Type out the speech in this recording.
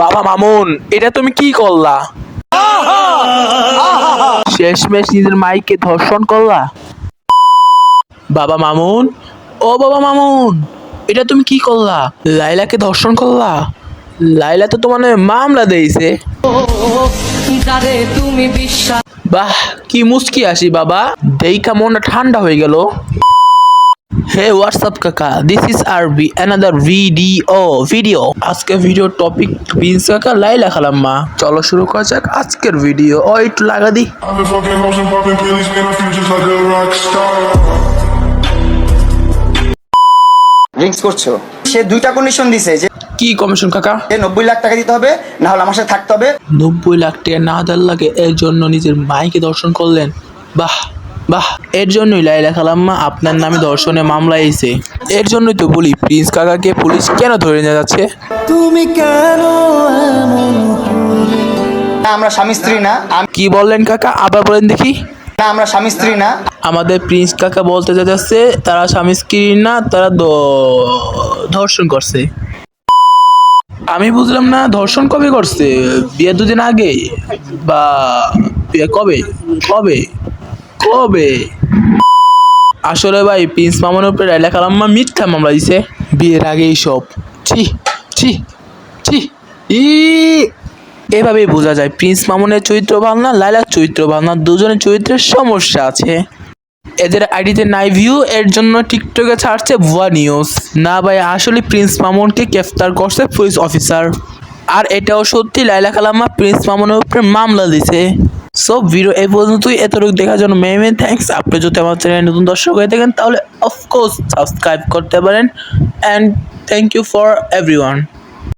বাবা মামুন এটা তুমি কি করলা? শেষমেশ নিজের মাইকে ধর্ষণ করলা? বাবা মামুন ও বাবা মামুন এটা তুমি কি করলা? লাইলাকে ধর্ষণ করলা? লাইলা তো তোমার মামলা দিয়েছে। তুমি বিশ্বাস বাহ কি মুস্কি আসি বাবা। দেইকা মনটা ঠান্ডা হয়ে গেল। হে হোয়াটসঅ্যাপ কাকা this is R B another video video আজকে ভিডিও টপিক প্রিন্স কাকা লাইলা খালাম্মা চলো শুরু করা যাক আজকের ভিডিও ও একটু লাগা দি. ড্রিঙ্কস করছ? সে দুইটা কন্ডিশন দিছে যে কি কমিশন কাকা? যে নব্বই লাখ টাকা দিতে হবে না হলে আমার সাথে থাকতে হবে। নব্বই লাখ টাকা না দেওয়ার লাগে এর জন্য নিজের মাইকে দর্শন করলেন। বাহ। বাহ এর জন্যই লাইলা খালাম্মা আপনার নামে দর্শনে মামলা এসে এর জন্যই তো বলি প্রিন্স কাকাকে পুলিশ কেন ধরে নিয়ে যাচ্ছে? তুমি না আমরা স্বামী স্ত্রী না আমি- কি বললেন কাকা? আবার বলেন দেখি। না আমরা স্বামী স্ত্রী না। আমাদের প্রিন্স কাকা বলতে যাচ্ছে তারা স্বামী স্ত্রী না তারা দ- ধর্ষণ করছে। আমি বুঝলাম না ধর্ষণ কবে করছে? বিয়ে দুদিন আগে বা বিয়ে কবে? কবে? কবে? আসলে ভাই, প্রিন্স মামুনের উপরে রাইলা কালাম্মা মিথ্যা মামলা দিছে। বিয়ের আগেই সব। ছি ছি ছি। ই, এভাবেই বোঝা যায়, প্রিন্স মামুনের চরিত্র ভালো না, লাইলার চরিত্র ভালো না, দুজনের চরিত্রের সমস্যা আছে। এদের আইডিতে নাই ভিউ এর জন্য টিকটকে ছাড়ছে ভুয়া নিউজ না ভাই, আসলে প্রিন্স মামুনকে গ্রেফতার করছে পুলিশ অফিসার আর এটাও সত্যি, লাইলা কালাম্মা প্রিন্স মামুনের উপরে মামলা দিছে। সব ভিডিও এই পর্যন্তই। এতটুকু দেখার জন্য মেয়ে মেয়ে থ্যাংকস আপনি যদি আমার চ্যানেলে নতুন দর্শক হয়ে থাকেন, তাহলে অফকোর্স সাবস্ক্রাইব করতে পারেন। And thank you for everyone